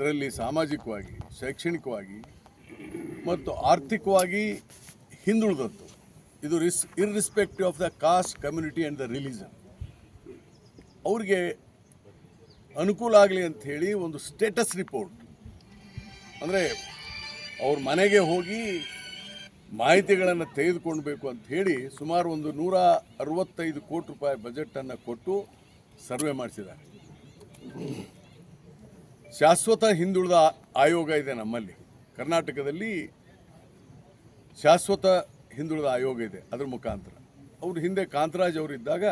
ಅದರಲ್ಲಿ ಸಾಮಾಜಿಕವಾಗಿ, ಶೈಕ್ಷಣಿಕವಾಗಿ ಮತ್ತು ಆರ್ಥಿಕವಾಗಿ ಹಿಂದುಳಿದದ್ದು. ಇದು ರಿಸ್ irrespective of the caste community and the religion ಅವ್ರಿಗೆ ಅನುಕೂಲ ಆಗಲಿ ಅಂತ ಹೇಳಿ ಒಂದು ಸ್ಟೇಟಸ್ ರಿಪೋರ್ಟ್ ಅಂದರೆ ಅವ್ರ ಮನೆಗೆ ಹೋಗಿ ಮಾಹಿತಿಗಳನ್ನು ತೆಗೆದುಕೊಳ್ಬೇಕು ಅಂತ ಹೇಳಿ ಸುಮಾರು ಒಂದು ನೂರ ಅರವತ್ತೈದು ಕೋಟಿ ರೂಪಾಯಿ ಬಜೆಟನ್ನು ಕೊಟ್ಟು ಸರ್ವೆ ಮಾಡಿಸಿದ್ದಾರೆ. ಶಾಶ್ವತ ಹಿಂದುಳಿದ ಆಯೋಗ ಇದೆ ನಮ್ಮಲ್ಲಿ. ಕರ್ನಾಟಕದಲ್ಲಿ ಶಾಶ್ವತ ಹಿಂದುಳಿದ ಆಯೋಗ ಇದೆ, ಅದ್ರ ಮುಖಾಂತರ. ಅವರು ಹಿಂದೆ ಕಾಂತರಾಜ್ ಅವರು ಇದ್ದಾಗ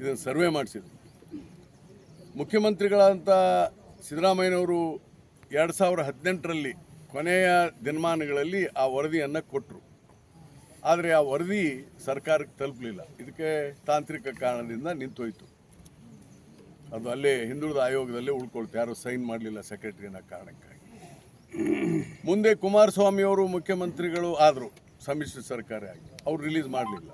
ಇದನ್ನು ಸರ್ವೆ ಮಾಡಿಸಿದ್ರು. ಮುಖ್ಯಮಂತ್ರಿಗಳಾದಂಥ ಸಿದ್ದರಾಮಯ್ಯನವರು ಎರಡು ಸಾವಿರ ಹದಿನೆಂಟರಲ್ಲಿ ಕೊನೆಯ ದಿನಮಾನಗಳಲ್ಲಿ ಆ ವರದಿಯನ್ನು ಕೊಟ್ಟರು ಆದರೆ ಆ ವರದಿ ಸರ್ಕಾರಕ್ಕೆ ತಲುಪಲಿಲ್ಲ. ಇದಕ್ಕೆ ತಾಂತ್ರಿಕ ಕಾರಣದಿಂದ ನಿಂತೋಯ್ತು. ಅದು ಅಲ್ಲೇ ಹಿಂದುಳಿದ ಆಯೋಗದಲ್ಲೇ ಉಳ್ಕೊಳ್ತು. ಯಾರು ಸೈನ್ ಮಾಡಲಿಲ್ಲ ಸೆಕ್ರೆಟರಿ ಅನ್ನೋ ಕಾರಣಕ್ಕಾಗಿ. ಮುಂದೆ ಕುಮಾರಸ್ವಾಮಿ ಅವರು ಮುಖ್ಯಮಂತ್ರಿಗಳು ಆದರು, ಸಮ್ಮಿಶ್ರ ಸರ್ಕಾರ ಆಗಿ. ಅವ್ರು ರಿಲೀಸ್ ಮಾಡಲಿಲ್ಲ.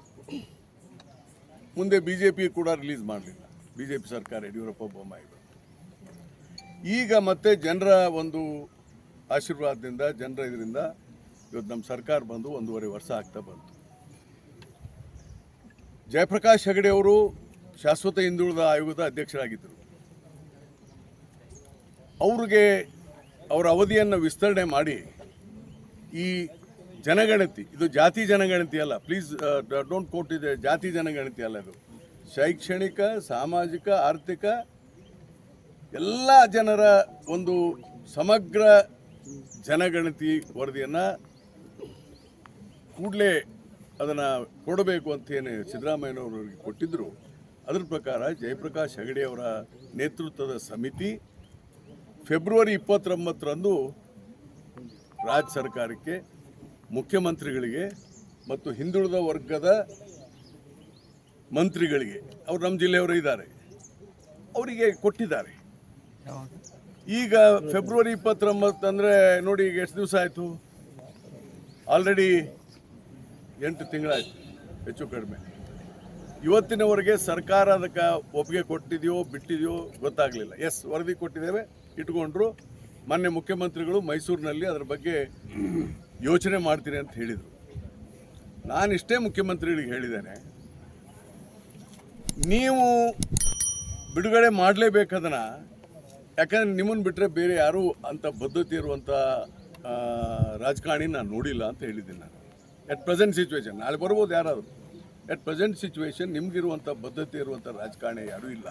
ಮುಂದೆ ಬಿ ಜೆ ಪಿ ಕೂಡ ರಿಲೀಸ್ ಮಾಡಲಿಲ್ಲ. ಬಿ ಜೆ ಪಿ ಸರ್ಕಾರ ಯಡಿಯೂರಪ್ಪ, ಬೊಮ್ಮಾಯಿ. ಈಗ ಮತ್ತೆ ಜನರ ಒಂದು ಆಶೀರ್ವಾದದಿಂದ, ಜನರ ಇದರಿಂದ ಇವತ್ತು ನಮ್ಮ ಸರ್ಕಾರ ಬಂದು ಒಂದೂವರೆ ವರ್ಷ ಆಗ್ತಾ ಬಂತು. ಜಯಪ್ರಕಾಶ್ ಹೆಗಡೆ ಅವರು ಶಾಶ್ವತ ಹಿಂದುಳಿದ ಆಯೋಗದ ಅಧ್ಯಕ್ಷರಾಗಿದ್ದರು. ಅವ್ರಿಗೆ ಅವರ ಅವಧಿಯನ್ನು ವಿಸ್ತರಣೆ ಮಾಡಿ ಈ ಜನಗಣತಿ, ಇದು ಜಾತಿ ಜನಗಣತಿ ಅಲ್ಲ ಪ್ಲೀಸ್ ಡೋಂಟ್ ಕೋಟ್ ಇದೆ, ಜಾತಿ ಜನಗಣತಿ ಅಲ್ಲ ಇದು. ಶೈಕ್ಷಣಿಕ, ಸಾಮಾಜಿಕ, ಆರ್ಥಿಕ, ಎಲ್ಲ ಜನರ ಒಂದು ಸಮಗ್ರ ಜನಗಣತಿ ವರದಿಯನ್ನು ಕೂಡಲೇ ಅದನ್ನು ಕೊಡಬೇಕು ಅಂತೇನೆ ಸಿದ್ದರಾಮಯ್ಯನವರಿಗೆ ಕೊಟ್ಟಿದ್ದರು ಅದರ ಪ್ರಕಾರ ಜಯಪ್ರಕಾಶ್ ಹೆಗಡೆ ಅವರ ನೇತೃತ್ವದ ಸಮಿತಿ ಫೆಬ್ರವರಿ ಇಪ್ಪತ್ತೊಂಬತ್ತರಂದು ರಾಜ್ಯ ಸರ್ಕಾರಕ್ಕೆ, ಮುಖ್ಯಮಂತ್ರಿಗಳಿಗೆ ಮತ್ತು ಹಿಂದುಳಿದ ವರ್ಗದ ಮಂತ್ರಿಗಳಿಗೆ, ಅವರು ನಮ್ಮ ಜಿಲ್ಲೆಯವರು ಇದ್ದಾರೆ, ಅವರಿಗೆ ಕೊಟ್ಟಿದ್ದಾರೆ. ಈಗ ಫೆಬ್ರವರಿ ಇಪ್ಪತ್ತೊಂಬತ್ತು ಅಂದರೆ ನೋಡಿ ಈಗ ಎಷ್ಟು ದಿವಸ ಆಯಿತು? ಆಲ್ರೆಡಿ ಎಂಟು ತಿಂಗಳಾಯಿತು, ಹೆಚ್ಚು ಕಡಿಮೆ. ಇವತ್ತಿನವರೆಗೆ ಸರ್ಕಾರ ಅದಕ್ಕೆ ಒಪ್ಪಿಗೆ ಕೊಟ್ಟಿದೆಯೋ ಬಿಟ್ಟಿದೆಯೋ ಗೊತ್ತಾಗಲಿಲ್ಲ. ಎಸ್ ವರದಿ ಕೊಟ್ಟಿದ್ದೇವೆ, ಇಟ್ಕೊಂಡ್ರು. ಮೊನ್ನೆ ಮುಖ್ಯಮಂತ್ರಿಗಳು ಮೈಸೂರಿನಲ್ಲಿ ಅದರ ಬಗ್ಗೆ ಯೋಚನೆ ಮಾಡ್ತೀನಿ ಅಂತ ಹೇಳಿದರು. ನಾನು ಇಷ್ಟೇ ಮುಖ್ಯಮಂತ್ರಿಗಳಿಗೆ ಹೇಳಿದ್ದೇನೆ, ನೀವು ಬಿಡುಗಡೆ ಮಾಡಲೇಬೇಕದನ್ನು ಯಾಕಂದ್ರೆ ನಿಮ್ಮನ್ನು ಬಿಟ್ಟರೆ ಬೇರೆ ಯಾರೂ ಅಂಥ ಬದ್ಧತೆ ಇರುವಂಥ ರಾಜಕಾರಣಿ ನಾನು ನೋಡಿಲ್ಲ ಅಂತ ಹೇಳಿದ್ದೀನಿ ನಾನು. ಎಟ್ ಪ್ರೆಸೆಂಟ್ ಸಿಚುವೇಶನ್ ನಾಳೆ ಬರ್ಬೋದು ಯಾರಾದರೂ. ಎಟ್ ಪ್ರೆಸೆಂಟ್ ಸಿಚುವೇಶನ್ ನಿಮಗಿರುವಂಥ ಬದ್ಧತೆ ಇರುವಂಥ ರಾಜಕಾರಣಿ ಯಾರೂ ಇಲ್ಲ.